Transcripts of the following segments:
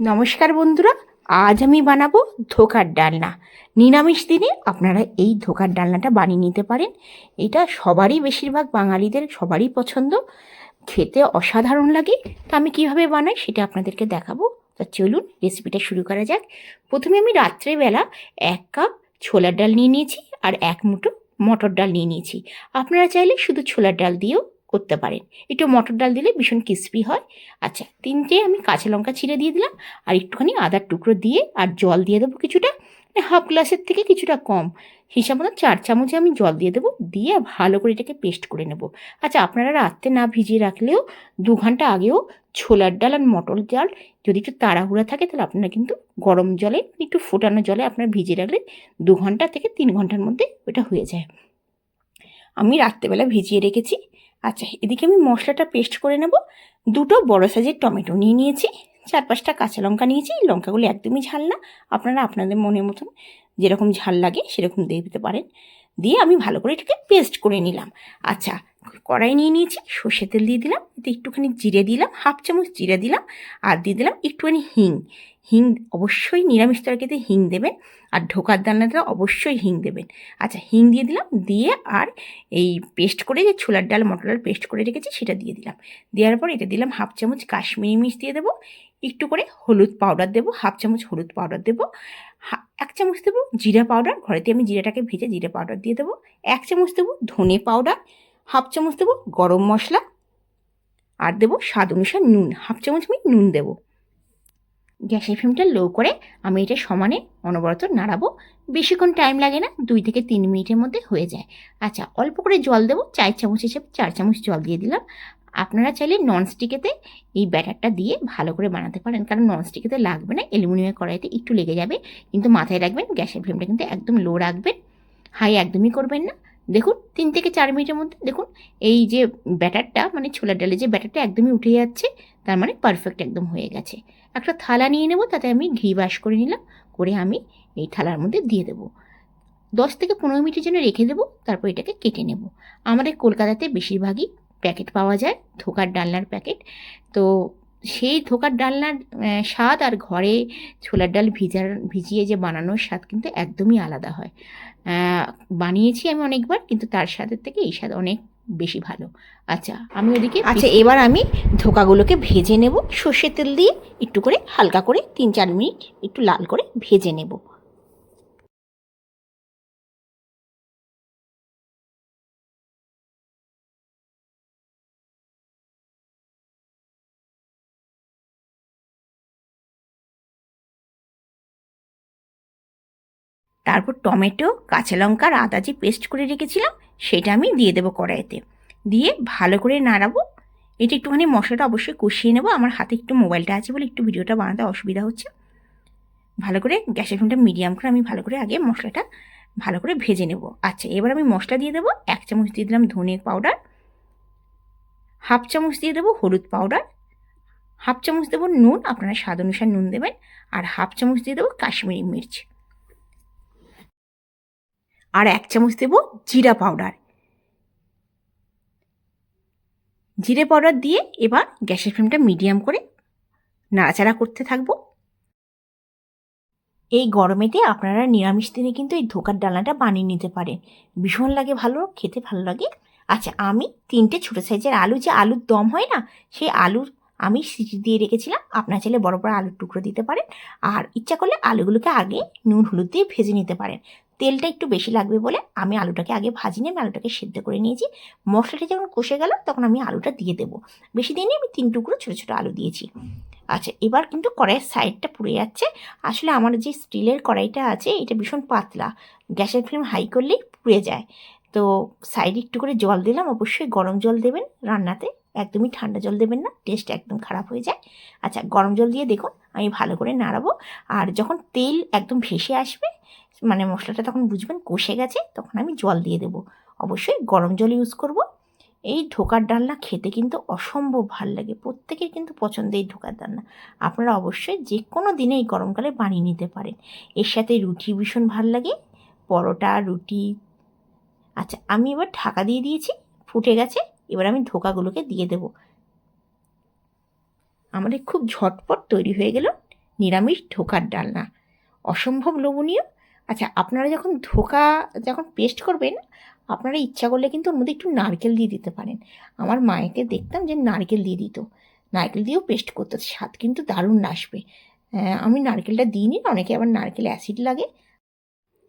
নমস্কার বন্ধুরা, আজ আমি বানাবো ধোকার ডালনা। নিরামিষ দিনে আপনারা এই ধোকার ডালনাটা বানিয়ে নিতে পারেন। এটা সবারই বেশিরভাগ বাঙালিদের সবারই পছন্দ। খেতে অসাধারণ লাগে। তা আমি কীভাবে বানাই সেটা আপনাদেরকে দেখাবো। তা চলুন রেসিপিটা শুরু করা যাক। প্রথমে আমি রাত্রেবেলা এক কাপ ছোলার ডাল নিয়ে নিয়েছি আর এক মুঠো মটর ডাল নিয়ে নিয়েছি। আপনারা চাইলে শুধু ছোলার ডাল দিয়েও করতে পারেন। একটু মটর ডাল দিলে ভীষণ ক্রিস্পি হয়। আচ্ছা তিনটে আমি কাঁচা লঙ্কা ছিঁড়ে দিয়ে দিলাম। আর একটুখানি আদার টুকরো দিয়ে আর জল দিয়ে দেবো কিছুটা। মানে হাফ গ্লাসের থেকে কিছুটা কম। হিসাব মতো চার চামচে আমি জল দিয়ে দেবো। দিয়ে ভালো করে এটাকে পেস্ট করে নেব। আচ্ছা আপনারা রাত্রে না ভিজিয়ে রাখলেও দু ঘণ্টা আগেও ছোলার ডাল আর মটর ডাল যদি একটু তাড়াহুড়া থাকে, তাহলে আপনারা কিন্তু গরম জলে, একটু ফোটানো জলে আপনারা ভিজিয়ে রাখলে দু ঘণ্টা থেকে তিন ঘণ্টার মধ্যে ওটা হয়ে যায়। আমি রাত্রেবেলা ভিজিয়ে রেখেছি। আচ্ছা এদিকে আমি মশলাটা পেস্ট করে নেব। দুটো বড় সাইজের টমেটো নিয়ে নিয়েছি, চার পাঁচটা কাঁচা লঙ্কা নিয়েছি। লঙ্কাগুলো একদমই ঝাল না, আপনারা আপনাদের মনের মতন যেরকম ঝাল লাগে সেরকম দিয়ে দিতে পারেন। দিয়ে আমি ভালো করে এটাকে পেস্ট করে নিলাম। আচ্ছা কড়াই নিয়ে নিয়েছি সর্ষে তেল দিয়ে দিলাম, এতে একটুখানি জিরে দিলাম, হাফ চামচ জিরে দিলাম, আর দিয়ে দিলাম একটুখানি হিং। হিং অবশ্যই নিরামিষ তরকারিতে হিং দেবেন, আর ঢোকার দান্নাতে অবশ্যই হিং দেবেন। আচ্ছা হিং দিয়ে দিলাম, দিয়ে আর এই পেস্ট করে যে ছোলার ডাল মটর ডাল পেস্ট করে রেখেছি, সেটা দিয়ে দিলাম। দেওয়ার পর এটা দিলাম হাফ চামচ কাশ্মীরি মির্চ দিয়ে দেবো, একটু করে হলুদ পাউডার দেবো, হাফ চামচ হলুদ পাউডার দেবো এক চামচ দেবো জিরা পাউডার, ঘরেতে আমি জিরাটাকে ভেজে জিরা পাউডার দিয়ে দেবো, এক চামচ দেবো ধনে পাউডার হাফ চামচ দেবো গরম মশলা আর দেবো স্বাদ অনুসারে নুন, হাফ চামচ আমি নুন দেবো। গ্যাসের ফ্লেমটা লো করে আমি এটা সমানে অনবরত নাড়াবো। বেশিক্ষণ টাইম লাগে না, দুই থেকে তিন মিনিটের মধ্যে হয়ে যায়। আচ্ছা অল্প করে জল দেবো, চার চামচ হিসেবে চার চামচ জল দিয়ে দিলাম। আপনারা চাইলে ননস্টিকেতে এই ব্যাটারটা দিয়ে ভালো করে বানাতে পারেন, কারণ ননস্টিকেতে লাগবে না অ্যালুমিনিয়ামের কড়াইতে একটু লেগে যাবে। কিন্তু মাথায় রাখবেন, গ্যাসের ফ্লেমটা কিন্তু একদম লো রাখবেন। হাই একদমই করবেন না। দেখুন, তিন থেকে চার মিনিটের মধ্যে দেখুন, এই যে ব্যাটারটা মানে ছোলার ডালের যে ব্যাটারটা একদমই উঠে যাচ্ছে, তার মানে পারফেক্ট একদম হয়ে গেছে। একটা থালা নিয়ে নেব, তাতে আমি ঘি বাস করে নিলাম, করে আমি এই থালার মধ্যে দিয়ে দেবো। দশ থেকে পনেরো মিনিটের জন্য রেখে দেবো, তারপর এটাকে কেটে নেব। আমাদের কলকাতাতে বেশিরভাগই প্যাকেট পাওয়া যায়, ধোকার ডালনার প্যাকেট। তো সেই ধোকার ডালনার স্বাদ আর ঘরে ছোলার ডাল ভিজার, ভিজিয়ে যে বানানোর স্বাদ কিন্তু একদমই আলাদা হয়। বানিয়েছি আমি অনেকবার কিন্তু তার স্বাদের থেকে এই স্বাদ অনেক বেশি ভালো। আচ্ছা আমি ওদিকে আচ্ছা এবার আমি ধোকাগুলোকে ভেজে নেব। সর্ষের তেল দিয়ে একটু করে হালকা করে তিন চার মিনিট একটু লাল করে ভেজে নেব। তারপর টমেটো, কাঁচা লঙ্কা আর আদা যে পেস্ট করে রেখেছিলাম, সেটা আমি দিয়ে দেবো কড়াইতে। দিয়ে ভালো করে নাড়াবো। এটা একটুখানি মশলাটা অবশ্যই কষিয়ে নেব। আমার হাতে একটু মোবাইলটা আছে বলে একটু ভিডিওটা বানাতে অসুবিধা হচ্ছে। ভালো করে গ্যাসের ফ্লেমটা মিডিয়াম করে আমি ভালো করে আগে মশলাটা ভালো করে ভেজে নেব। আচ্ছা এবার আমি মশলা দিয়ে দেবো এক চামচ দিয়ে দিলাম ধনে পাউডার। হাফ চামচ দিয়ে দেবো হলুদ পাউডার। হাফ চামচ দেবো নুন, আপনারা স্বাদ অনুসার নুন দেবেন। আর হাফ চামচ দিয়ে দেবো কাশ্মীরি মির্চ। আর এক চামচ দেবো জিরা পাউডার। জিরে পাউডার দিয়ে এবার গ্যাসের ফ্লেমটা মিডিয়াম করে নাড়াচাড়া করতে থাকব। এই গরমেতে আপনারা নিরামিষ দিনে কিন্তু এই ধোকার ডালনাটা বানিয়ে নিতে পারেন। ভীষণ লাগে ভালো, খেতে ভালো লাগে। আচ্ছা আমি তিনটে ছোটো সাইজের আলু, যে আলুর দম হয় না, সেই আলুর আমি সিটি দিয়ে রেখেছিলাম। আপনার চাইলে বড় বড় আলুর টুকরো দিতে পারেন। আর ইচ্ছা করলে আলুগুলোকে আগে নুন, হলুদ দিয়ে ভেজে নিতে পারেন। তেলটা একটু বেশি লাগবে বলে আমি আলুটাকে আগে ভাজি নিয়ে আমি আলুটাকে সেদ্ধ করে নিয়েছি। মশলাটা যখন কষে গেল তখন আমি আলুটা দিয়ে দেবো। বেশি দিনে আমি তিন টুকরো ছোটো ছোটো আলু দিয়েছি। আচ্ছা এবার কিন্তু কড়াইয়ের সাইডটা পুড়ে যাচ্ছে। আসলে আমার যে স্টিলের কড়াইটা আছে, এটা ভীষণ পাতলা। গ্যাসের ফ্লেম হাই করলেই পুড়ে যায়। তো সাইডে একটু করে জল দিলাম, অবশ্যই গরম জল দেবেন রান্নাতে। একদমই ঠান্ডা জল দেবেন না, টেস্ট একদম খারাপ হয়ে যায়। আচ্ছা গরম জল দিয়ে দেখুন, আমি ভালো করে নাড়াবো। আর যখন তেল একদম ভেসে আসবে মানে মশলাটা তখন বুঝবেন কষে গেছে, তখন আমি জল দিয়ে দেবো। অবশ্যই গরম জল ইউজ করব। এই ঢোকার ডালনা খেতে কিন্তু অসম্ভব ভালো লাগে, প্রত্যেকের কিন্তু পছন্দ এই ঢোকার ডালনা। আপনারা অবশ্যই যে কোনো দিনে এই গরমকালে বানিয়ে নিতে পারেন। এর সাথে রুটি ভীষণ ভালো লাগে, পরোটা, রুটি। আচ্ছা আমি এবার ঢাকা দিয়ে দিয়েছি, ফুটে গেছে, এবার আমি ধোকাগুলোকে দিয়ে দেব। আমাদের খুব ঝটপট তৈরি হয়ে গেল নিরামিষ ঢোকার ডালনা। অসম্ভব লোভনীয় আচ্ছা আপনারা যখন ধোকা যখন পেস্ট করবেন, আপনারা ইচ্ছা করলে কিন্তু ওর মধ্যে একটু নারকেল দিয়ে দিতে পারেন। আমার মায়েকে দেখতাম যে নারকেল দিয়ে দিত। নারকেল দিয়েও পেস্ট করতো, স্বাদ কিন্তু দারুণ আসবে। আমি নারকেলটা দিইনি, অনেকে আবার নারকেল অ্যাসিড লাগে।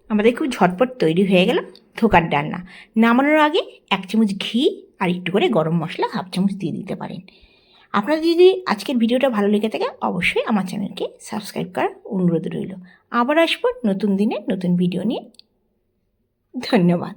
আমাদের খুব ঝটপট তৈরি হয়ে গেল ধোকার ডালনা। নামানোর আগে এক চামচ ঘি আর একটু করে গরম মশলা, হাফ চামচ দিয়ে দিতে পারেন। আপনাদের যদি আজকের ভিডিওটা ভালো লেগে থাকে, অবশ্যই আমার চ্যানেলকে সাবস্ক্রাইব করার অনুরোধ রইল। আবার আসব নতুন দিনে নতুন ভিডিও নিয়ে। ধন্যবাদ।